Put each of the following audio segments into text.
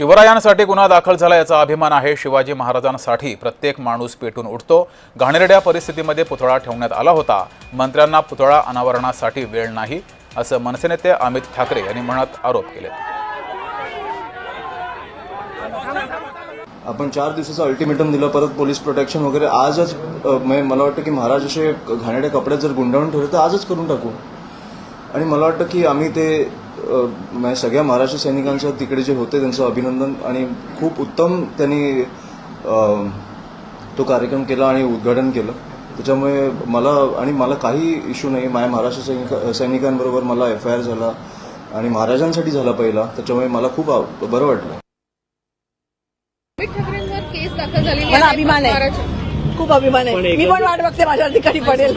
शिवरायांसाठी गुन्हा दाखल झाला याचा अभिमान आहे. शिवाजी महाराजांसाठी प्रत्येक माणूस पेटून उठतो. घाणेरड्या परिस्थितीमध्ये पुतळा ठेवण्यात आला होता. मंत्र्यांना पुतळा अनावरणासाठी वेळ नाही असं मनसे नेते अमित ठाकरे यांनी म्हणत आरोप केले. आपण चार दिवसाचं अल्टिमेटम दिलं परत पोलीस प्रोटेक्शन वगैरे. आजच म्हणजे मला वाटतं की महाराज असे घाणेरड्या कपड्यात जर गुंडाळून ठेवले तर आजच करून टाकू. आणि मला वाटतं की आम्ही ते अ, म्हणजे सगळ्या महाराष्ट्र सैनिकांचं तिकडे जे होते त्यांचं अभिनंदन आणि खूप उत्तम त्यांनी तो कार्यक्रम केला आणि उद्घाटन केलं. त्याच्यामुळे मला आणि मला काही इश्यू नाही. माझ्या महाराष्ट्र सैनिक सैनिकांबरोबर मला एफ आय आर झाला आणि महाराजांसाठी झाला पहिला. त्याच्यामुळे मला खूप आव- बरं वाटलं. केस दाखल मला. अभिमान आहे. खूप अभिमान आहे. मी पण वाट बघते माझ्या ठिकाणी पडेल.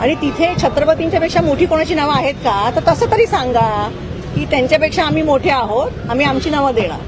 आणि तिथे छत्रपतींच्या पेक्षा मोठी कोणाची नावं आहेत का? तर तसं तरी सांगा की त्यांच्यापेक्षा आम्ही मोठे आहोत आम्ही आमची नावं देणार.